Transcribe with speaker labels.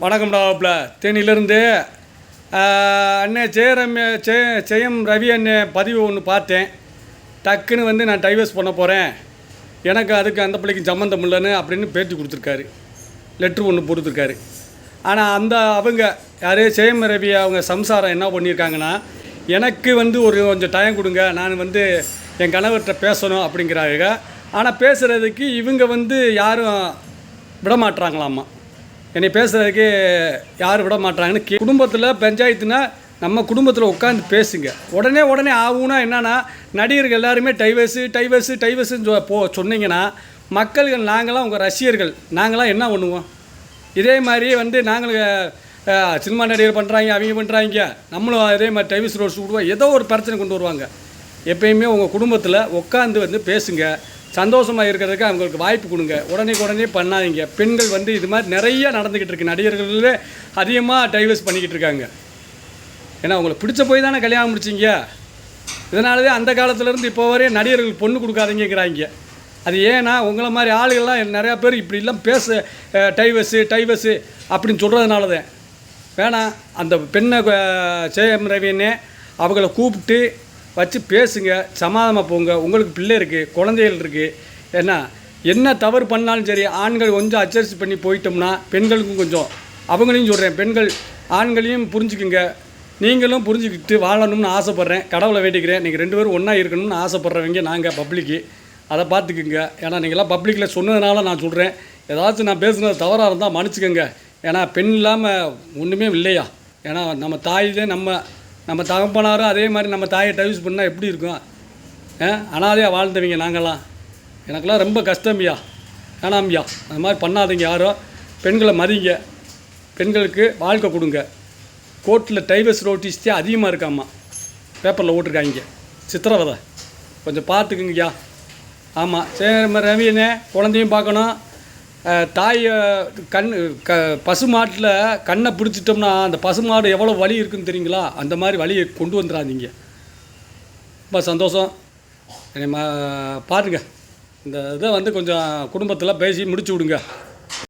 Speaker 1: வணக்கம் டாப்ல. தேனியிலேருந்து அண்ணே ஜெயரம் ஜெய ஜெயம் ரவி அண்ணே பதிவு ஒன்று பார்த்தேன். டக்குன்னு வந்து நான் டைவர்ஸ் பண்ண போகிறேன் எனக்கு அதுக்கு அந்த பிள்ளைக்கு சம்மந்தம் இல்லைன்னு அப்படின்னு பேட்டி கொடுத்துருக்காரு. லெட்ரு ஒன்று கொடுத்துருக்காரு ஆனால் அந்த அவங்க யார் ஜெயம் ரவி அவங்க சம்சாரம் என்ன பண்ணியிருக்காங்கன்னா எனக்கு வந்து ஒரு கொஞ்சம் டைம் கொடுங்க. நான் வந்து என் கணவர்கிட்ட பேசணும் அப்படிங்கிறாங்க. ஆனால் பேசுகிறதுக்கு இவங்க வந்து யாரும் விடமாட்டுறாங்களாம்மா என்னை பேசுகிறதுக்கு யார் விட மாட்டாங்கன்னு குடும்பத்தில் பஞ்சாயத்துனா நம்ம குடும்பத்தில் உட்காந்து பேசுங்க. உடனே உடனே ஆகும்னா என்னென்னா நடிகர்கள் எல்லாருமே டைவர்ஸு டைவர்ஸு டைவர்ஸுன்னு சொ- போ சொன்னீங்கன்னா மக்கள்கள் நாங்களாம் உங்கள் ரசிகர்கள். நாங்களாம் என்ன பண்ணுவோம்? இதே மாதிரி வந்து நாங்கள் சினிமா நடிகர் பண்ணுறாங்க அவங்க பண்ணுறாங்க நம்மளும் அதே மாதிரி டைவர்ஸ் ரோட்ஸ் விடுவோம். ஏதோ ஒரு பிரச்சனை கொண்டு வருவாங்க. எப்பயுமே உங்கள் குடும்பத்தில் உட்காந்து வந்து பேசுங்க. சந்தோஷமாக இருக்கிறதுக்கு அவங்களுக்கு வாய்ப்பு கொடுங்க. உடனே உடனே பண்ணாதீங்க. பெண்கள் வந்து இது மாதிரி நிறைய நடந்துக்கிட்டு இருக்கு. நடிகர்களே அதிகமாக டைவர்ஸ் பண்ணிக்கிட்டு இருக்காங்க. ஏன்னா உங்களை பிடிச்ச போய் தானே கல்யாணம் முடிச்சிங்க. இதனால தான் அந்த காலத்துலேருந்து இப்போ வரையும் நடிகர்கள் பொண்ணு கொடுக்காதீங்கிறாங்க. அது ஏன்னா உங்களை மாதிரி ஆளுகள்லாம் நிறையா பேர் இப்படிலாம் பேச டைவர்ஸு டைவர்ஸு அப்படின்னு சொல்கிறதுனால தான் வேணாம் அந்த பெண்ணை அஹ், ஜெயம் அவங்கள கூப்பிட்டு வச்சு பேசுங்க சமாதானமாக போங்க. உங்களுக்கு பிள்ளை இருக்குது குழந்தைகள் இருக்குது ஏன்னா என்ன தவறு பண்ணாலும் சரி ஆண்கள் கொஞ்சம் அச்சரிசி பண்ணி போயிட்டோம்னா பெண்களுக்கும் கொஞ்சம் அவங்களையும் சொல்கிறேன் பெண்கள் ஆண்களையும் புரிஞ்சுக்குங்க. நீங்களும் புரிஞ்சுக்கிட்டு வாழணும்னு ஆசைப்பட்றேன். கடவுளை வேண்டிக்கிறேன். நீங்கள் ரெண்டு பேரும் ஒன்றா இருக்கணும்னு ஆசைப்பட்றவங்க நாங்கள் பப்ளிக்கு அதை பார்த்துக்குங்க. ஏன்னா நீங்களாம் பப்ளிக்கில் சொன்னதுனால நான் சொல்கிறேன் ஏதாச்சும் நான் பேசுனது தவறாக இருந்தால் மன்னிச்சுக்கோங்க. ஏன்னா பெண் இல்லாமல் ஒன்றுமே இல்லையா? ஏன்னா நம்ம தாய் தான் நம்ம நம்ம தகப்பனாரும் அதே மாதிரி நம்ம தாயை டைவர்ஸ் பண்ணால் எப்படி இருக்கும்? ஆ? அனாதையாக வாழ்ந்தவங்க நாங்களாம் எனக்கெல்லாம் ரொம்ப கஷ்டம்யா வேணாம்யா அந்த மாதிரி பண்ணாதீங்க யாரும் பெண்களை மதிங்க. பெண்களுக்கு வாழ்க்கை கொடுங்க. கோர்ட்டில் டைவர்ஸ் நோட்டீஸ்தே அதிகமாக இருக்காம்மா. பேப்பரில் ஓட்டிருக்காங்க சித்திரவதை. கொஞ்சம் பார்த்துக்குங்கய்யா. ஆமாம் சரி ரவியனே குழந்தையும் பார்க்கணும். தாயை கண் க பசுமாட்டில் கண்ணை பிடிச்சிட்டோம்னா அந்த பசுமாடு எவ்வளோ வலி இருக்குன்னு தெரியுங்களா? அந்த மாதிரி வலியை கொண்டு வந்துடாதீங்க ரொம்ப சந்தோஷம். என்னை மா பாருங்க. இந்த இதை வந்து கொஞ்சம் குடும்பத்தில் பேசி முடிச்சு விடுங்க.